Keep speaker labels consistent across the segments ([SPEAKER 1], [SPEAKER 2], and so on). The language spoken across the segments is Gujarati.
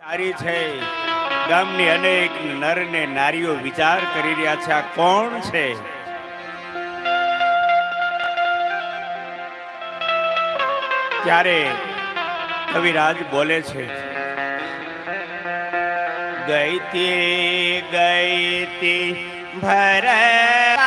[SPEAKER 1] સારી છે. ગામની અનેક નર ને નારીઓ વિચાર કરી રહ્યા છે. આ કોણ છે? ત્યારે કવિરાજ બોલે છે. ગઈતી ગઈતી ભરવાને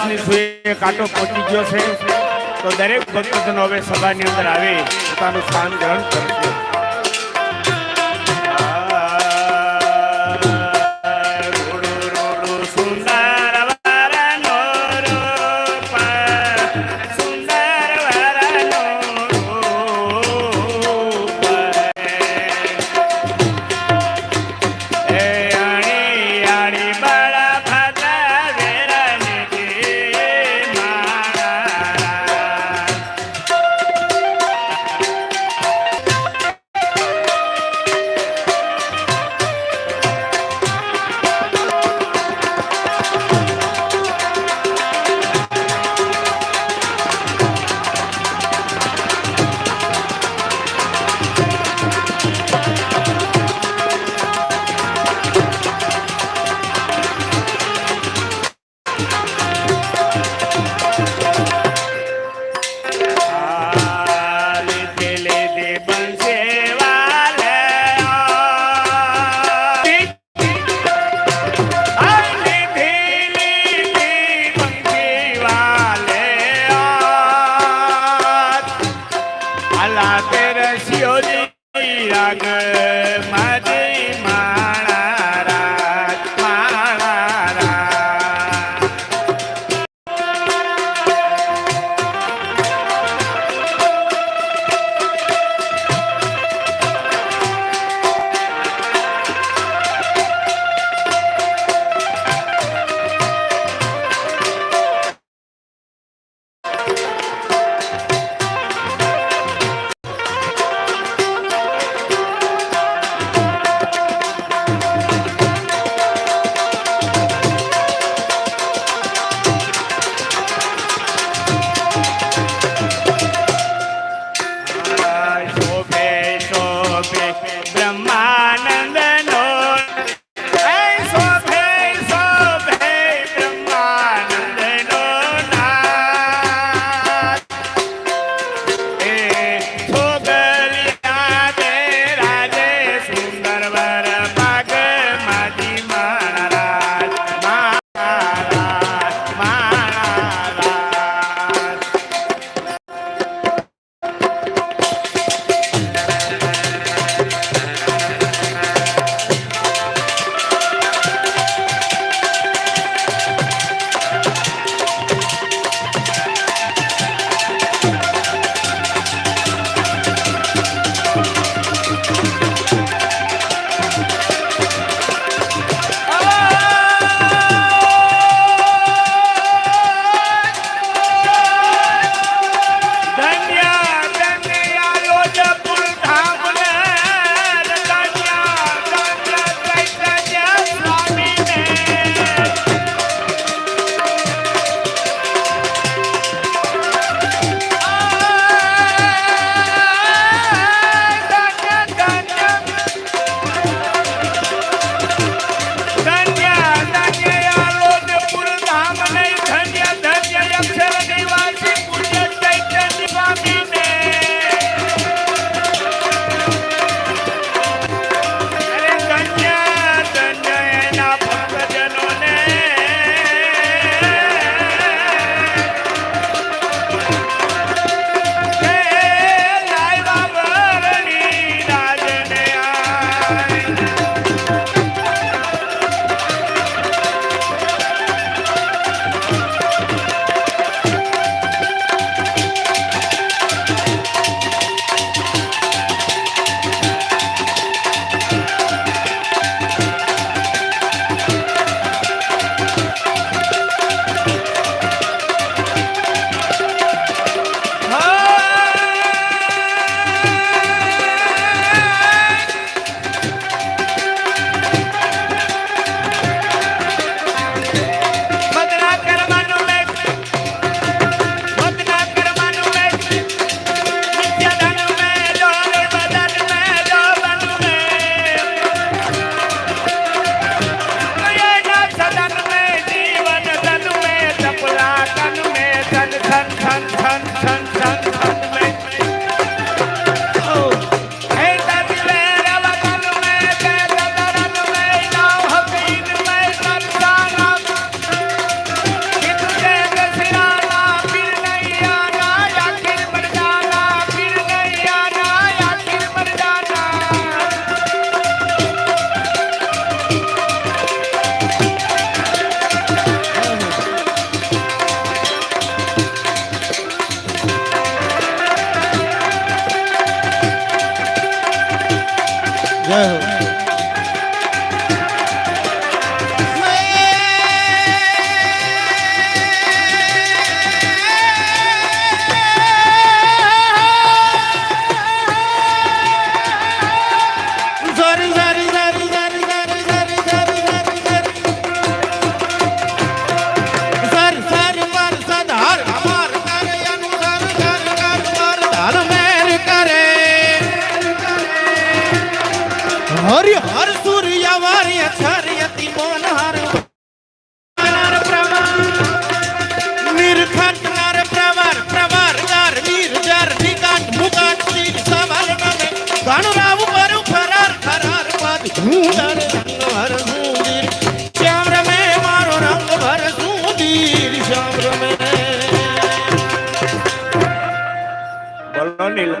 [SPEAKER 1] દિવસની સુએ કાંટો પહોંચી ગયો છે. તો દરેક ભક્તજનો હવે સભાની અંદર આવી પોતાનું સ્થાન ગ્રહણ કરશે.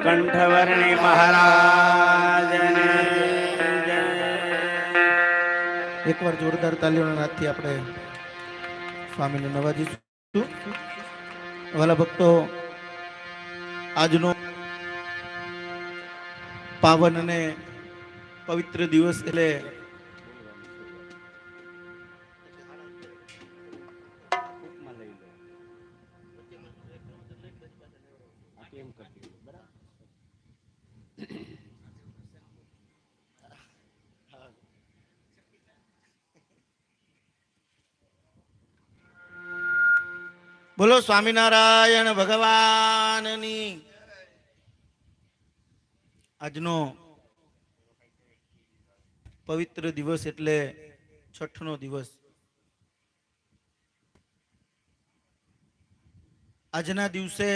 [SPEAKER 1] બોલો નીલકંઠ વર્ણી મહારાજને જય.
[SPEAKER 2] એકવાર જોરદાર તાલીઓના નાદથી આપણે સ્વામીને નવાજીશું વાલા ભક્તો, આજનો પાવન અને પવિત્ર દિવસ એટલે બોલો સ્વામિનારાયણ ભગવાનની. આજનો પવિત્ર દિવસ એટલે છઠનો દિવસ. આજના દિવસે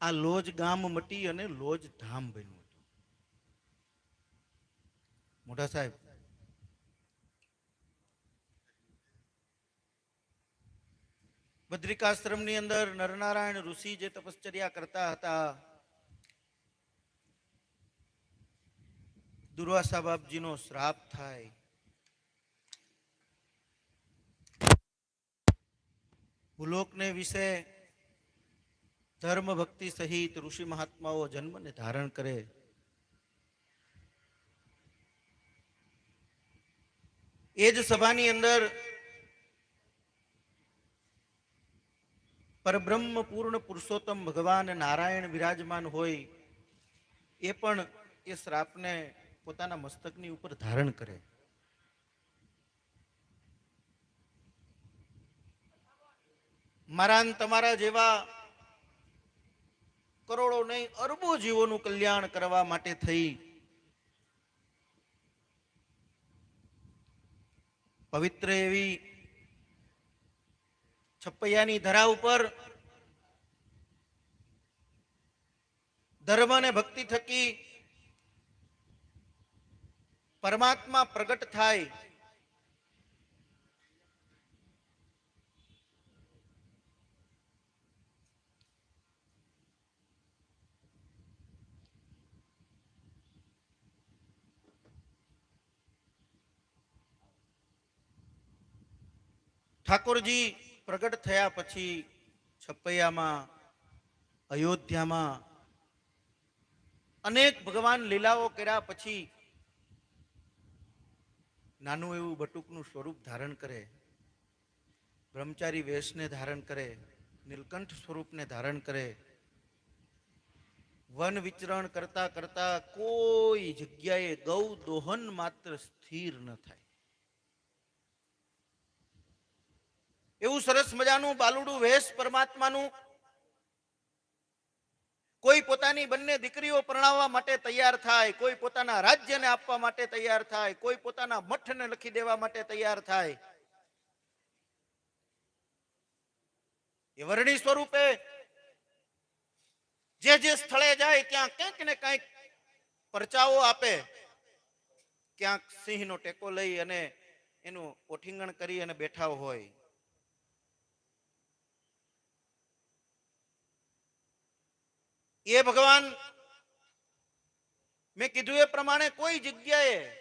[SPEAKER 2] આ લોજ ગામ મટી અને લોજ ધામ બન્યું હતું. મોટા સાહેબ બદ્રિકાશ્રમની અંદર નરનારાયણ ઋષિ જે તપશ્ચર્યા કરતા હતા, દુર્વાસા બાપજીનો શ્રાપ થાય. ભૂલોકને વિશે ધર્મ ભક્તિ સહિત ઋષિ મહાત્માઓ જન્મને ધારણ કરે. એ જ સભાની અંદર પરબ્રહ્મ પૂર્ણ પુરુષોત્તમ ભગવાન નારાયણ વિરાજમાન હોય, એ પણ એ શ્રાપને પોતાના મસ્તકની ઉપર ધારણ કરે. મારા તમારા જેવા કરોડો નહીં, અરબો જીવોનું કલ્યાણ કરવા માટે થઈ. પવિત્ર એવી છપૈયાની ધરા ઉપર ધર્મ અને ભક્તિ થકી પરમાત્મા પ્રગટ થાય. ઠાકોરજી પ્રગટ થયા પછી છપૈયામાં અયોધ્યામાં અનેક ભગવાન લીલાઓ કર્યા પછી નાનું એવું બટુકનું સ્વરૂપ ધારણ કરે, બ્રહ્મચારી વેશને ધારણ કરે, નીલકંઠ સ્વરૂપને ધારણ કરે, વન વિચરણ કરતા કરતા કોઈ જગ્યાએ ગૌ દોહન માત્ર સ્થિર ન થાય. એવું સરસ મજાનું બાલુડું વેશ પરમાત્માનું કોઈ પોતાની બંને દીકરીઓ પરણાવવા માટે તૈયાર થાય, કોઈ પોતાના રાજ્યને આપવા માટે તૈયાર થાય, કોઈ પોતાના મઠને લખી દેવા માટે તૈયાર થાય. એ વર્ણી સ્વરૂપે જે જે સ્થળે જાય ત્યાં કંઈક ને કંઈક પરચાઓ આપે. ક્યાંક સિંહનો ટેકો લઈ અને એનું ઓઠીંગણ કરી અને બેઠા હોય. એ ભગવાન, મેં કીધું એ પ્રમાણે કોઈ જગ્યાએ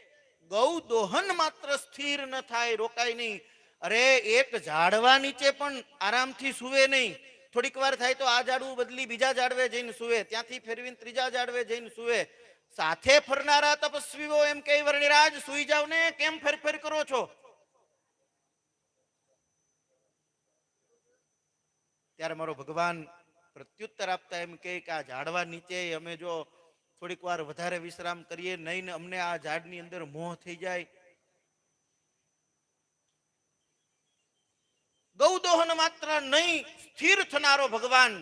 [SPEAKER 2] ગૌ દોહન માત્ર સ્થિર ન થાય, રોકાય નહીં. અરે, એક ઝાડવા નીચે પણ આરામથી સુવે નહીં. થોડીક વાર થાય તો આ ઝાડવું બદલી બીજા ઝાડવે જઈને સુવે, ત્યાંથી ફેરવીને ત્રીજા ઝાડવે જઈને સુવે. સાથે ફરનારા તપસ્વીઓ એમ કે વર્ણિરાજ, સુઈ જાવ ને, કેમ ફેર ફેર કરો છો? ત્યારે મારો ભગવાન પ્રત્યુત્તર આપતા એમ કે આ ઝાડવા નીચે અમે જો થોડીક વાર વધારે વિશ્રામ કરીએ નહીં ને અમને આ ઝાડની અંદર મોહ થઈ જાય. ગૌદોહન માત્ર નહીં, સ્થિર થનારો ભગવાન.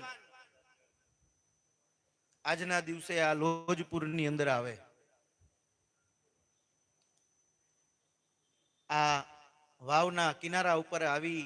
[SPEAKER 2] આજના દિવસે આ લોજપુરની અંદર આવે. આ વાવના કિનારા ઉપર આવી